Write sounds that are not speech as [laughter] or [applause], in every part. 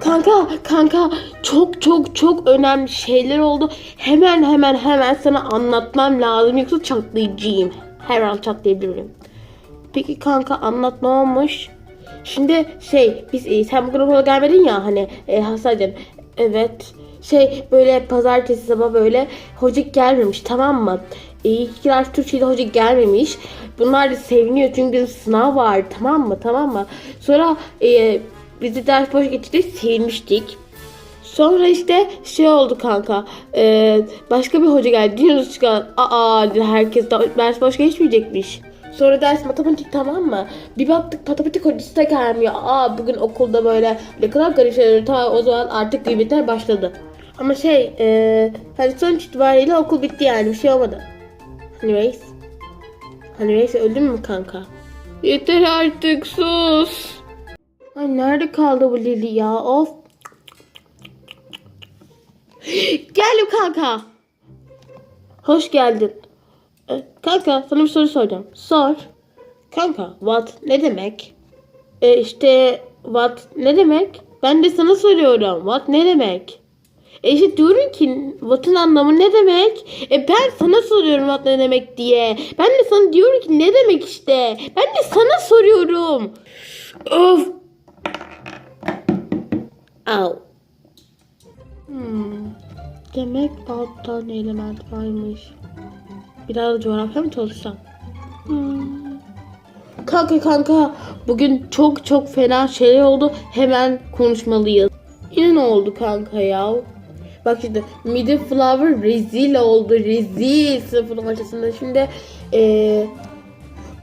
Kanka, kanka çok çok çok önemli şeyler oldu. Hemen hemen hemen sana anlatmam lazım yoksa çatlayacağım. Her an çatlayabilirim. Peki kanka anlat ne olmuş? Şimdi şey biz e, sen bugün okula gelmedin ya hani e, hastaydın. Evet. Şey böyle pazartesi sabah böyle hoca gelmemiş tamam mı? E, iki ders Türkçe'de hoca gelmemiş. Bunlar da seviniyor çünkü sınav var tamam mı tamam mı? Sonra e, bizi ders boş geçti sevinmiştik. Sonra işte şey oldu kanka. e, başka bir hoca geldi. Diyoruz çıkan. Aa dedi herkes ders boş geçmeyecekmiş. Sonra ders matematik tamam mı? Bir baktık matematik hocası da gelmiyor. Aa bugün okulda böyle ne kadar garip şeyler. Ta o zaman artık gıybetler başladı. Ama şey e, hani sonuç itibariyle okul bitti yani bir şey olmadı. Anyways. Anyways öldün mü kanka? Yeter artık sus. Ay nerede kaldı bu Lili ya? Of. Geldim kanka. Hoş geldin. E, Kanka sana bir soru soracağım. Sor. Kanka what ne demek? E işte what ne demek? Ben de sana soruyorum. What ne demek? E işte diyorum ki what'ın anlamı ne demek? E ben sana soruyorum what ne demek diye. Ben de sana diyorum ki ne demek işte. Ben de sana soruyorum. Of. Au. Hmm. Demek alt tane element varmış. Biraz coğrafya mı çalışsam? Hmm. Kanka kanka bugün çok çok fena şeyler oldu. Hemen konuşmalıyız. Yine ne oldu kanka ya? Bak şimdi Midi Flower rezil oldu. Rezil sınıfın ortasında. Şimdi eee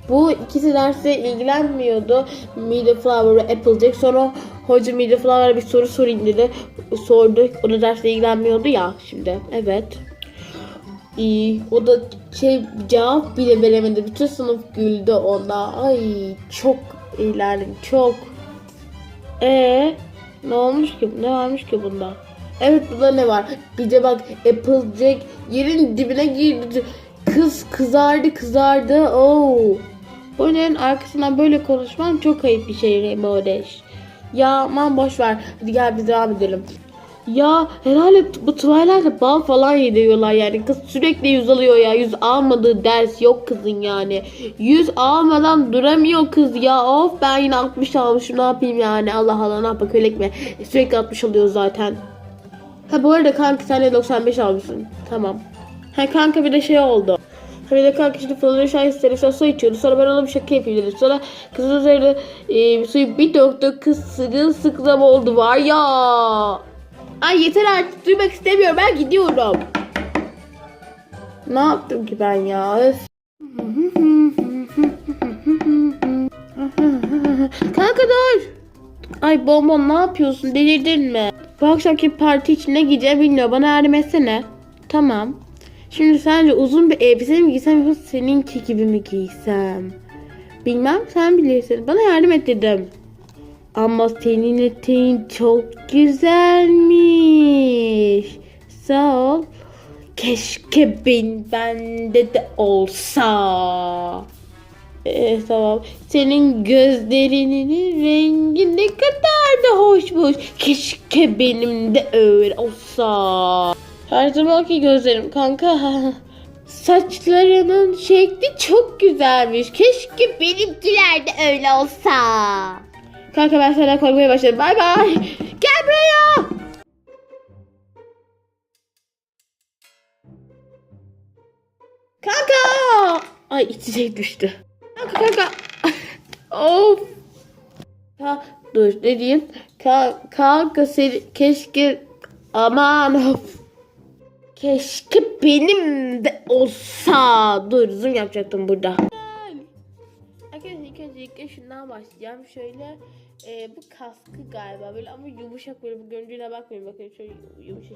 bu ikisi derse ilgilenmiyordu. Midi Flower ve Applejack. Sonra hoca Midi Flower'a bir soru sorayım dedi. Sordu. O da derse ilgilenmiyordu ya şimdi. Evet. İyi. O da şey cevap bile veremedi. Bütün sınıf güldü ona. Ay çok eğlendim. Çok. E ne olmuş ki? Ne varmış ki bunda? Evet bunda ne var? Bir de bak Applejack yerin dibine girdi. Kız kızardı kızardı. Oo. Bunların arkasından böyle konuşman çok ayıp bir şey Rainbow Dash. Ya aman boş ver. Hadi gel biz devam edelim. Ya herhalde bu Twilight'ta bal falan yediriyorlar yani. Kız sürekli yüz alıyor ya. Yüz almadığı ders yok kızın yani. Yüz almadan duramıyor kız ya. Of ben yine 60 almışım ne yapayım yani. Allah Allah ne yapayım köylek mi? Sürekli 60 alıyor zaten. Ha bu arada kanka sen de 95 almışsın. Tamam. Ha kanka bir de şey oldu. Ha bir de kanka şimdi Florida şah istedim. Sonra su içiyordu. Sonra ben ona bir şaka yapayım dedim. Sonra kızın üzerine e, suyu bir döktü. Kız sırılsıklam oldu var ya. Ay yeter artık duymak istemiyorum. Ben gidiyorum. Ne yaptım ki ben ya? [laughs] Kanka dur. Ay bonbon ne yapıyorsun? Delirdin mi? Bu akşamki parti için ne giyeceğim bilmiyorum. Bana yardım etsene. Tamam. Şimdi sence uzun bir elbise mi giysem yoksa seninki gibi mi giysem? Bilmem sen bilirsin. Bana yardım et dedim. Ama senin eteğin çok güzelmiş. Sağ ol. Keşke ben bende de olsa. Ee, tamam. Senin gözlerinin rengi ne kadar da hoşmuş. Keşke benim de öyle olsa. Her zamanki gözlerim kanka. [laughs] Saçlarının şekli çok güzelmiş. Keşke benimkiler de öyle olsa. Kanka ben sana korkmaya başladım. Bay bay. Gel buraya. Kanka. Ay içecek düştü. Kanka of. Ha, dur ne diyeyim? Ka kanka seni keşke aman of. Keşke benim de olsa. Dur zoom yapacaktım burada. Arkadaşlar ilk öncelikle şundan başlayacağım. Şöyle e, bu kaskı galiba böyle ama yumuşak böyle bu görüntüne bakmayın bakın şöyle yumuşak